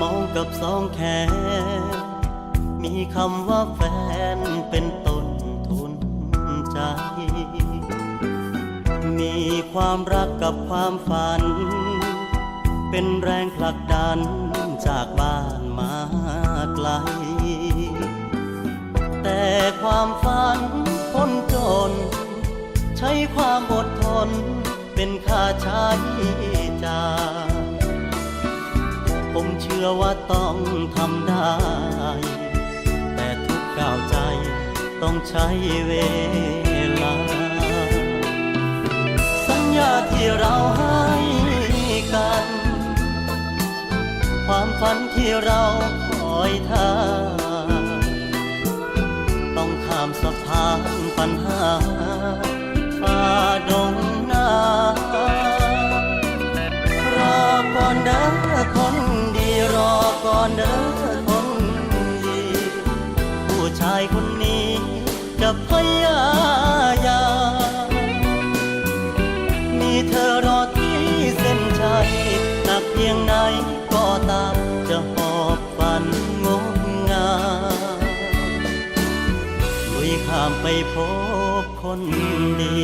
มองกับสองแขน มีคำว่าแฟนเป็นต้นทุนใจ มีความรักกับความฝัน เป็นแรงผลักดันจากบ้านมาไกล แต่ความฝันคนจน ใช้ความอดทนเป็นค่าใช้จ่าย ผมเชื่อว่าต้องทำได้ แต่ทุกก้าวใจต้องใช้เวลา สัญญาที่เราให้กัน ความฝันที่เราคอยท่า ต้องข้ามสะพานปัญหาฝ่าดงนา รอก่อนเด้อคน อนเด้อคนดีผู้ชายคนนี้จะพยายามมีเธอรอที่เส้นชัยหนักเพียงไหนก็ตามจะหอบฝันงดงามลุยข้ามไปพบคนดี